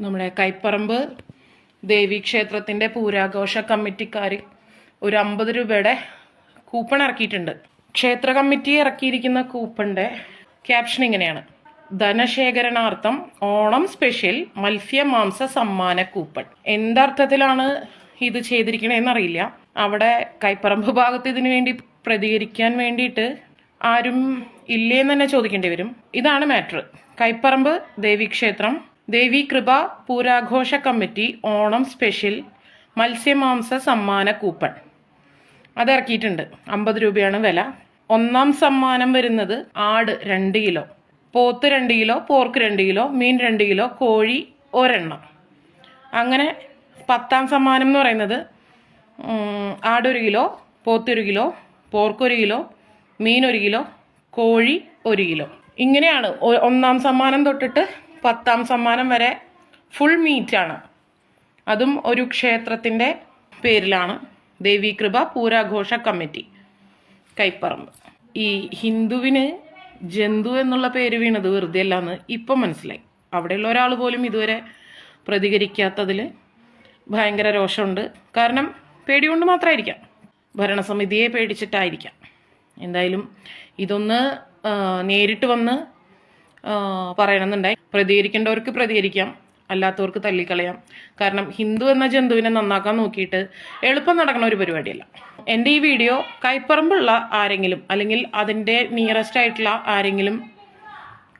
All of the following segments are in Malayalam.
നമ്മുടെ കൈപ്പറമ്പ് ദേവീക്ഷേത്രത്തിന്റെ പൂരാഘോഷ കമ്മിറ്റിക്കാർ ഒരു അമ്പത് രൂപയുടെ കൂപ്പൺ ഇറക്കിയിട്ടുണ്ട്. ക്ഷേത്ര കമ്മിറ്റി ഇറക്കിയിരിക്കുന്ന കൂപ്പണിന്റെ ക്യാപ്ഷൻ ഇങ്ങനെയാണ്. ധനശേഖരണാർത്ഥം ഓണം സ്പെഷ്യൽ മത്സ്യമാംസ സമ്മാന കൂപ്പൺ. എന്തർത്ഥത്തിലാണ് ഇത് ചെയ്തിരിക്കണേന്നറിയില്ല. അവിടെ കൈപ്പറമ്പ് ഭാഗത്ത് ഇതിനു വേണ്ടി പ്രതികരിക്കാൻ വേണ്ടിയിട്ട് ആരും ഇല്ലേന്ന് തന്നെ ചോദിക്കേണ്ടി വരും. ഇതാണ് മാറ്റർ കൈപ്പറമ്പ് ദേവീക്ഷേത്രം ദേവി കൃപ പൂരാഘോഷ കമ്മിറ്റി ഓണം സ്പെഷ്യൽ മത്സ്യമാംസ സമ്മാന കൂപ്പൺ. അത് ഇറക്കിയിട്ടുണ്ട്. അമ്പത് രൂപയാണ് വില. ഒന്നാം സമ്മാനം വരുന്നത് ആട് രണ്ട് കിലോ പോത്ത് രണ്ട് കിലോ പോർക്ക് രണ്ട് കിലോ മീൻ രണ്ട് കിലോ കോഴി ഒരെണ്ണം. അങ്ങനെ പത്താം സമ്മാനം എന്ന് പറയുന്നത് ആട് കിലോ പോത്ത് ഒരു കിലോ പോർക്ക് ഒരു കിലോ മീൻ ഒരു കിലോ കോഴി ഒരു കിലോ. ഇങ്ങനെയാണ് ഒന്നാം സമ്മാനം തൊട്ടിട്ട് പത്താം സമ്മാനം വരെ ഫുൾ മീറ്റാണ് അതും ഒരു ക്ഷേത്രത്തിന്റെ പേരിലാണ്. ദേവീകൃപ പൂരാഘോഷ കമ്മിറ്റി. കൈപ്പറമ്പ്. ഈ ഹിന്ദുവിന് ജന്തു എന്നുള്ള പേര് വീണത് വെറുതെ അല്ലാന്ന് ഇപ്പം മനസ്സിലായി. അവിടെയുള്ള ഒരാൾ പോലും ഇതുവരെ പ്രതികരിക്കാത്തതിൽ ഭയങ്കര രോഷമുണ്ട്. കാരണം പേടികൊണ്ട് മാത്രമായിരിക്കാം ഭരണസമിതിയെ പേടിച്ചിട്ടായിരിക്കാം. എന്തായാലും ഇതൊന്ന് നേരിട്ട് വന്ന് പറയണമെന്നുണ്ടായി. പ്രതികരിക്കേണ്ടവർക്ക് പ്രതികരിക്കാം അല്ലാത്തവർക്ക് തള്ളിക്കളയാം. കാരണം ഹിന്ദു എന്ന ജന്തുവിനെ നന്നാക്കാൻ നോക്കിയിട്ട് എളുപ്പം നടക്കുന്ന ഒരു പരിപാടിയല്ല. എന്റെ ഈ വീഡിയോ കൈപ്പറമ്പുള്ള ആരെങ്കിലും അല്ലെങ്കിൽ അതിന്റെ നിയറസ്റ്റ് ആയിട്ടുള്ള ആരെങ്കിലും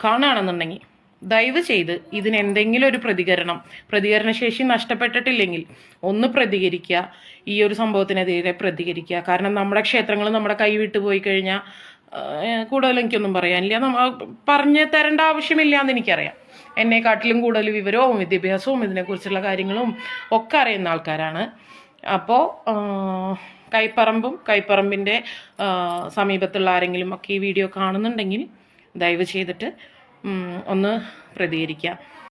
കാണുകയാണെന്നുണ്ടെങ്കിൽ ദയവ് ചെയ്ത് ഇതിന് എന്തെങ്കിലും ഒരു പ്രതികരണം പ്രതികരണശേഷി നഷ്ടപ്പെട്ടിട്ടില്ലെങ്കിൽ ഒന്ന് പ്രതികരിക്കുക ഈ ഒരു സംഭവത്തിനെതിരെ പ്രതികരിക്കുക. കാരണം നമ്മുടെ ക്ഷേത്രങ്ങൾ നമ്മുടെ കൈവിട്ട് പോയി കഴിഞ്ഞാൽ കൂടുതൽ എനിക്കൊന്നും പറയാനില്ല. പറഞ്ഞു തരേണ്ട ആവശ്യമില്ല എന്ന് എനിക്കറിയാം. എന്നെക്കാട്ടിലും കൂടുതൽ വിവരവും വിദ്യാഭ്യാസവും ഇതിനെക്കുറിച്ചുള്ള കാര്യങ്ങളും ഒക്കെ അറിയുന്ന ആൾക്കാരാണ്. അപ്പോൾ കൈപ്പറമ്പും കൈപ്പറമ്പിന്റെ സമീപത്തുള്ള ആരെങ്കിലും ഒക്കെ ഈ വീഡിയോ കാണുന്നുണ്ടെങ്കിൽ ദയവ് ചെയ്തിട്ട് ഒന്ന് പ്രതികരിക്കുക